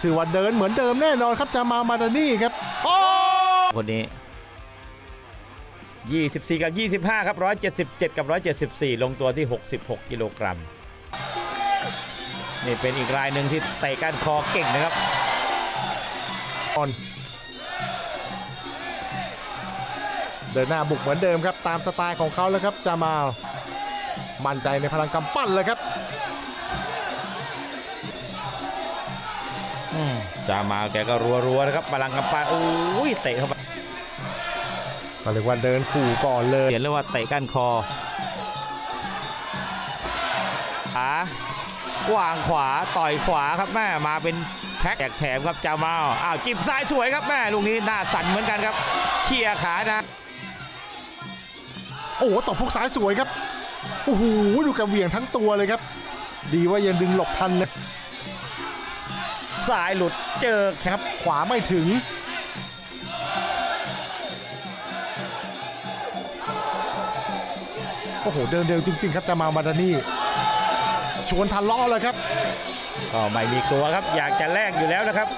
ชื่อว่าเดินเหมือนเดิมแน่นอนครับจะมามาดานี่ครับโอ้คนนี้ 24 กับ 25 ครับ 177 กับ 174 ลงตัวที่ 66 กิโลกรัม นี่เป็นอีกรายหนึ่งที่เตะก้านคอเก่งนะครับออนเดินหน้าบุกเหมือนเดิมครับ ตามสไตล์ของเขาแล้วครับจามาลมั่นใจในพลังกำปั้นเลยครับ จามาแกก็รัวๆนะครับพลังกำปั้นโอ้ยเตะเข้าไปก็เรียกว่าเดินขู่ก่อนเลยเห็นเลยว่าเตะก้านคอขวาวางขวาต่อยขวาครับแม่มาเป็นแพ็คแจกแถมครับจามาอ้าวจิบซ้ายสวยครับแม่ลูกนี้หน้าสั่นเหมือนกันครับเคลียร์ขานะโอ้โหตบพุกซ้ายสวยครับโอ้โหดูกระเหวี่ยงทั้งตัวเลยครับ ดีว่ายังดึงหลบทันนะ สายหลุดเจอแคครับขวาไม่ถึง โอ้โห เดินเร็วจริง ๆ ครับจะมามาดานี่ ชวนทันล้อเลยครับก็ไม่มีกลัวครับ อยากจะแลกอยู่แล้วนะครับ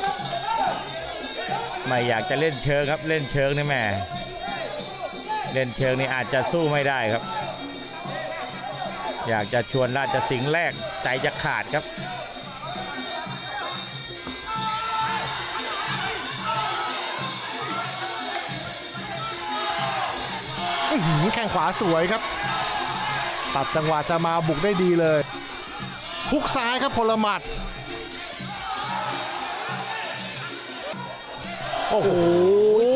ไม่อยากจะเล่นเชิงครับเล่นเชิงนี่แม่เล่นเชิงนี่อาจจะสู้ไม่ได้ครับ อยากจะชวนราชสิงห์แลกใจจะขาดครับ แข้งขวาสวยครับ ตัดจังหวะจะมาบุกได้ดีเลยพุกซ้ายครับพลหมัด โอ้โห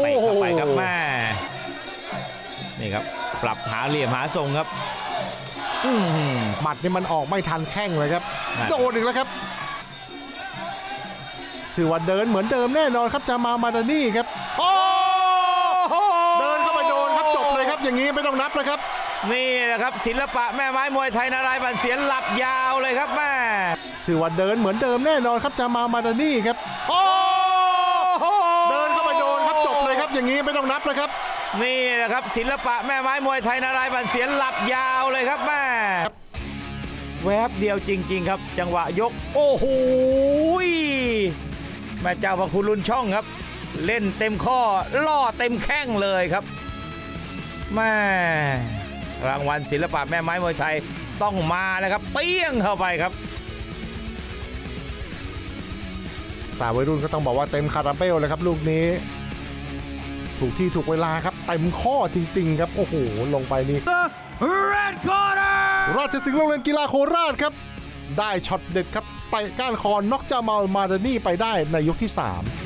เตะเข้าไปครับแม่นี่ครับ ปรับหาเหลี่ยมหาทรงครับอื้อหือหมัดนี่มันออกไม่ทันแข้งเลยครับนั่นโดนอีกแล้วครับชื่อว่าเดินเหมือนเดิมแน่นอนครับจะมามาดานี่ครับโอ้เดินเข้าไปโดนครับจบเลยครับ อย่างนี้ไม่ต้องนับเลยครับ นี่แหละครับศิลปะแม่ไม้มวยไทยนารายณ์บันเสียนหลับยาวเลยครับแม่ชื่อว่าเดินเหมือนเดิมแน่นอนครับจะมามาดานี่ครับโอ้เดินเข้าไปโดนครับจบเลยครับอย่างนี้ไม่ต้องนับเลยครับ นี่แหละครับศิลปะแม่ไม้มวยไทยนารายณ์บันเสียนหลับยาวเลยครับแม่แวบเดียวจริง ๆ ครับ จังหวะยก โอ้โหยแม่เจ้าพระคุณลุนช่องครับ เล่นเต็มข้อล่อเต็มแข้งเลยครับ แม่รางวัลศิลปะแม่ไม้มวยไทยต้องมาแล้วครับ เปี้ยงเข้าไปครับสาววัยรุ่นก็ต้องบอกว่าเต็มคาราเบลเลยครับ ลูกนี้ ถูกที่ถูกเวลาครับเต็มข้อจริง ๆ ครับ โอ้โห ลงไปนี่ Red Corner ราชสิงห์โรงเรียนกีฬาโคราชครับ ได้ช็อตเด็ดครับเตะก้านคอน็อกจามาลมาดานี่ไปได้ในยกที่ 3